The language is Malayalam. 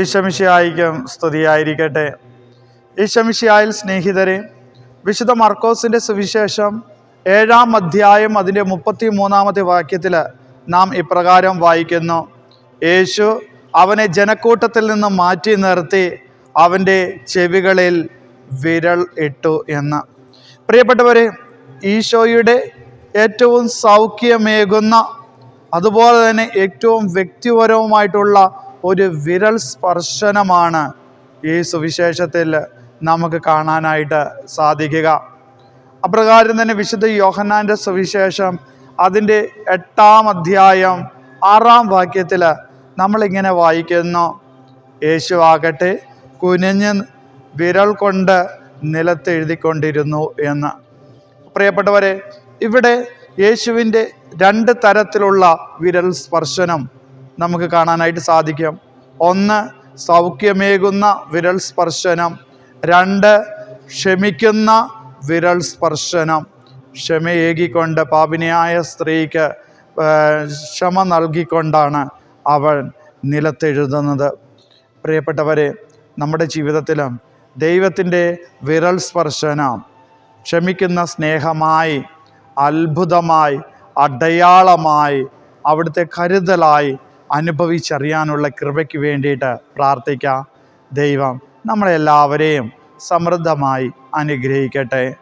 ഈശമിഷിയായിക്കും സ്തുതിയായിരിക്കട്ടെ. ഈശമിഷിയായിൽ സ്നേഹിതരെ വിശുദ്ധ മർക്കോസിന്റെ സുവിശേഷം ഏഴാം അധ്യായം അതിന്റെ മുപ്പത്തി മൂന്നാമത്തെ വാക്യത്തിൽ നാം ഇപ്രകാരം വായിക്കുന്നു. യേശു അവനെ ജനക്കൂട്ടത്തിൽ നിന്ന് മാറ്റി നിർത്തി അവന്റെ ചെവികളിൽ വിരൽ ഇട്ടു എന്ന്. പ്രിയപ്പെട്ടവരെ ഈശോയുടെ ഏറ്റവും സൗഖ്യമേകുന്ന അതുപോലെ തന്നെ ഏറ്റവും വ്യക്തിപരവുമായിട്ടുള്ള ഒരു വിരൽ സ്പർശനമാണ് ഈ സുവിശേഷത്തിൽ നമുക്ക് കാണാനായിട്ട് സാധിക്കുക. അപ്രകാരം തന്നെ വിശുദ്ധ യോഹന്നാന്റെ സുവിശേഷം അതിന്റെ എട്ടാം അധ്യായം ആറാം വാക്യത്തിൽ നമ്മളിങ്ങനെ വായിക്കുന്നു. യേശു ആകട്ടെ കുനിഞ്ഞ് വിരൽ കൊണ്ട് നിലത്തെഴുതിക്കൊണ്ടിരുന്നു എന്ന്. പ്രിയപ്പെട്ടവരെ ഇവിടെ യേശുവിന്റെ രണ്ട് തരത്തിലുള്ള വിരൽ സ്പർശനം നമുക്ക് കാണാനായിട്ട് സാധിക്കും. ഒന്ന് സൗഖ്യമേകുന്ന വിരൽ സ്പർശനം. രണ്ട് ക്ഷമിക്കുന്ന വിരൽ സ്പർശനം. ക്ഷമയേകിക്കൊണ്ട് പാപിനിയായ സ്ത്രീക്ക് ക്ഷമ നൽകിക്കൊണ്ടാണ് അവൾ നിലത്തെഴുതുന്നത്. പ്രിയപ്പെട്ടവരെ നമ്മുടെ ജീവിതത്തിലും ദൈവത്തിന്റെ വിരൽ സ്പർശനം ക്ഷമിക്കുന്ന സ്നേഹമായി അത്ഭുതമായി അടയാളമായി അവിടുത്തെ കരുതലായി അനുഭവിച്ചറിയാനുള്ള കൃപയ്ക്ക് വേണ്ടിയിട്ട് പ്രാർത്ഥിക്കാം. ദൈവം നമ്മളെല്ലാവരെയും സമൃദ്ധമായി അനുഗ്രഹിക്കട്ടെ.